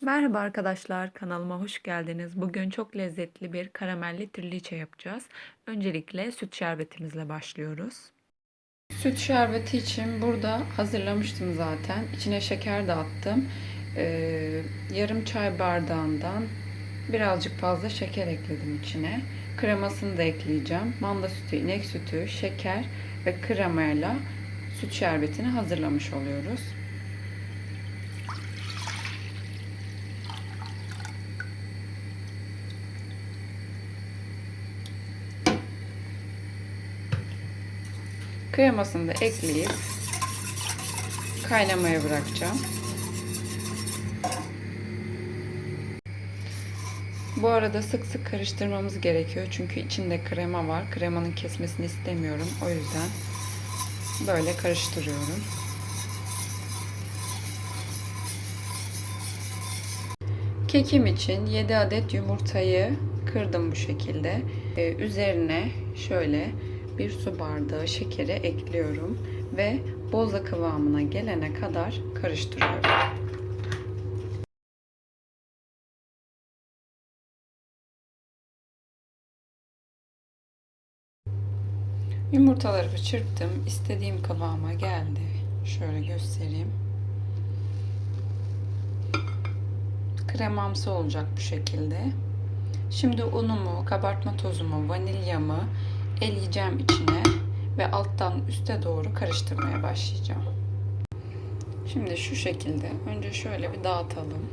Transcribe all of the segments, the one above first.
Merhaba arkadaşlar, kanalıma hoş geldiniz. Bugün çok lezzetli bir karamelli trileçe yapacağız. Öncelikle süt şerbetimizle başlıyoruz. Süt şerbeti için burada hazırlamıştım zaten. İçine şeker de attım. Ee, yarım çay bardağından birazcık fazla şeker ekledim içine. Kremasını da ekleyeceğim. Manda sütü, inek sütü, şeker ve kremayla süt şerbetini hazırlamış oluyoruz. Kremasını da ekleyip kaynamaya bırakacağım. Bu arada sık sık karıştırmamız gerekiyor. Çünkü içinde krema var. Kremanın kesmesini istemiyorum. O yüzden böyle karıştırıyorum. Kekim için 7 adet yumurtayı kırdım bu şekilde. Ee, üzerine şöyle bir su bardağı şekeri ekliyorum ve boza kıvamına gelene kadar karıştırıyorum. Yumurtaları çırptım. İstediğim kıvama geldi. Şöyle göstereyim. Kremamsı olacak bu şekilde. Şimdi unumu, kabartma tozumu, vanilyamı eleyeceğim içine ve alttan üste doğru karıştırmaya başlayacağım. Şimdi şu şekilde önce şöyle bir dağıtalım.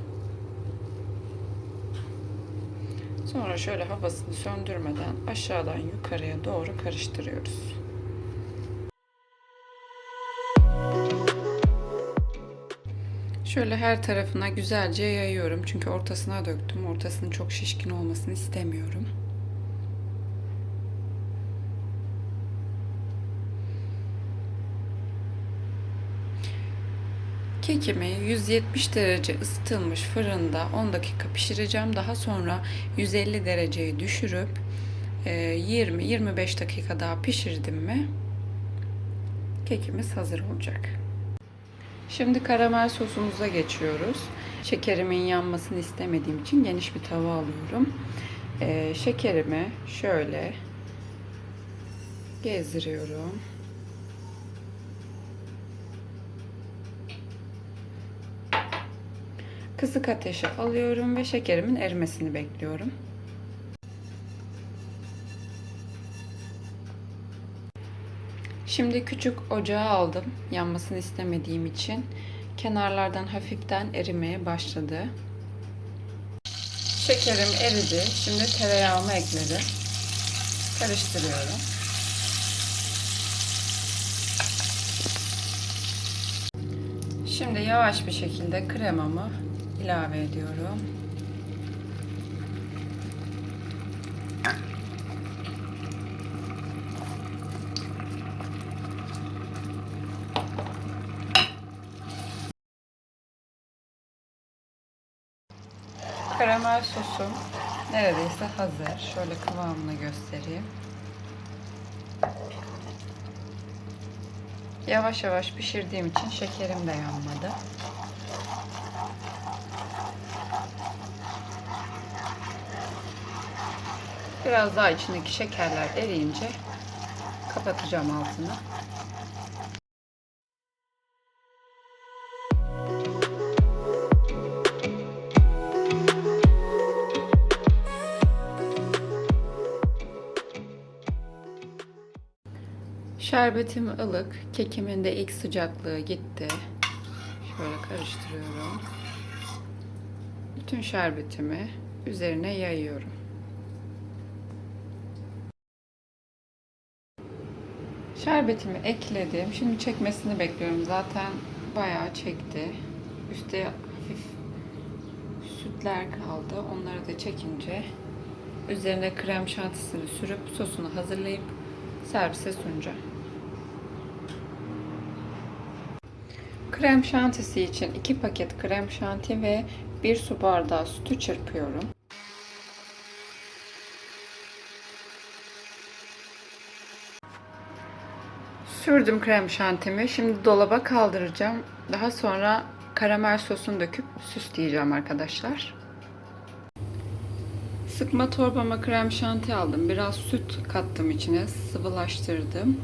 Sonra şöyle havasını söndürmeden aşağıdan yukarıya doğru karıştırıyoruz. Şöyle her tarafına güzelce yayıyorum. Çünkü ortasına döktüm. Ortasının çok şişkin olmasını istemiyorum. Kekimi 170 derece ısıtılmış fırında 10 dakika pişireceğim. Daha sonra 150 dereceye düşürüp 20-25 dakika daha pişirdim mi kekimiz hazır olacak. Şimdi karamel sosumuza geçiyoruz. Şekerimin yanmasını istemediğim için geniş bir tava alıyorum. Ee, şekerimi şöyle gezdiriyorum. Kısık ateşe alıyorum ve şekerimin erimesini bekliyorum. Şimdi küçük ocağa aldım. Yanmasını istemediğim için. Kenarlardan hafiften erimeye başladı. Şekerim eridi. Şimdi tereyağımı ekledim. Karıştırıyorum. Şimdi yavaş bir şekilde kremamı ilave ediyorum. Karamel sosum neredeyse hazır. Şöyle kıvamını göstereyim. Yavaş yavaş pişirdiğim için şekerim de yanmadı. Biraz daha içindeki şekerler eriyince kapatacağım altını. Şerbetim ılık. Kekimin de ilk sıcaklığı gitti. Şöyle karıştırıyorum. Bütün şerbetimi üzerine yayıyorum. Şerbetimi ekledim. Şimdi çekmesini bekliyorum. Zaten bayağı çekti. Üstte hafif sütler kaldı. Onları da çekince üzerine krem şantisini sürüp sosunu hazırlayıp servise sunacağım. Krem şantisi için 2 paket krem şanti ve 1 su bardağı sütü çırpıyorum. Sürdüm krem şantimi. Şimdi dolaba kaldıracağım. Daha sonra karamel sosunu döküp süsleyeceğim arkadaşlar. Sıkma torbama krem şanti aldım. Biraz süt kattım içine. Sıvılaştırdım.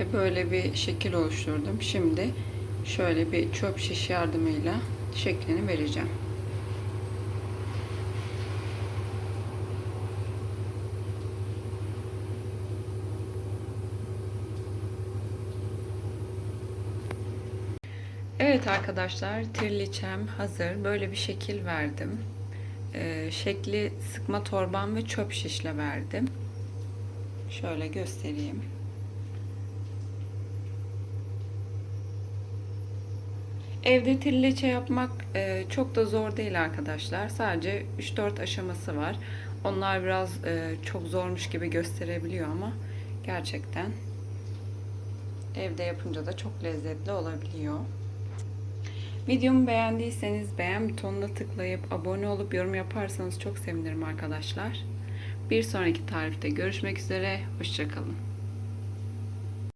Ve böyle bir şekil oluşturdum. Şimdi şöyle bir çöp şiş yardımıyla şeklini vereceğim. Evet arkadaşlar tirliçem hazır. Böyle bir şekil verdim. Ee, şekli sıkma torban ve çöp şişle verdim. Şöyle göstereyim. Evde tirliçe yapmak e, çok da zor değil arkadaşlar. Sadece 3-4 aşaması var. Onlar biraz e, çok zormuş gibi gösterebiliyor ama gerçekten evde yapınca da çok lezzetli olabiliyor. Videomu beğendiyseniz beğen butonuna tıklayıp abone olup yorum yaparsanız çok sevinirim arkadaşlar. Bir sonraki tarifte görüşmek üzere. Hoşçakalın.